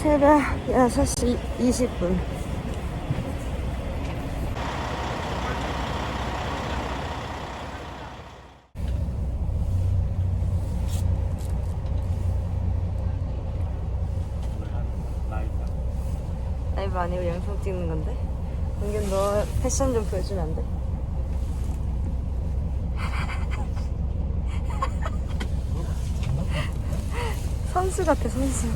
새벽 6시 20분. 라이브 아니고 영상 찍는 건데? 은근 너 패션 좀 보여주면 안 돼? 선수 같아 선수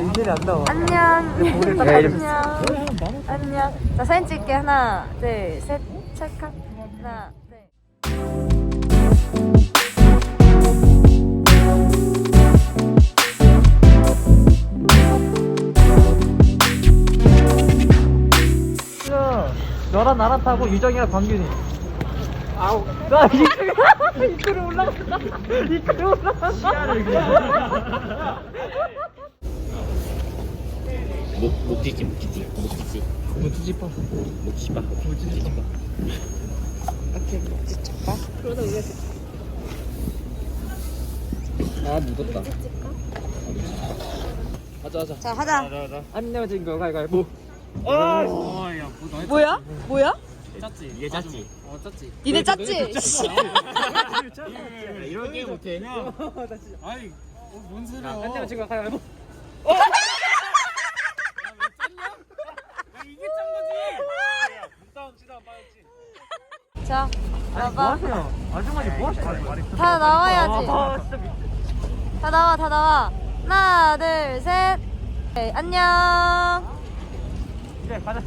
인연이 안 나와. 안녕 안녕 안녕 자 사진 찍게 하나 둘 셋 찰칵 하나 둘 너랑 나랑 타고 유정이랑 광균이. 아우. 나 이끌 이끌어 올라간다. 이끌어 올라간다. 목, 목지지, 목지지, 뭐 뒤집어. 목지바, 목지바. 오케이 목지 쳤다 그러다 우리가 아, 묻었다. 하자, 하자. 자 하자 안 내어진 거 가위가위보. 아, 뭐야? 뭐야? 짰지? 얘 짰지? 어, 짰지? 니네 짰지? 이런 게임 못해. 아니 어, 뭔 소리야 안 내어진 거 가위가위보. 이게 짠 거지 싸움 치다 빠졌지 자뭐 나봐. 하세요? 아주머니 뭐 하세요? 다 나와야지. 아, 진짜 미... 다 나와 다 나와. 하나 둘셋. 네, 안녕. 그래 가자.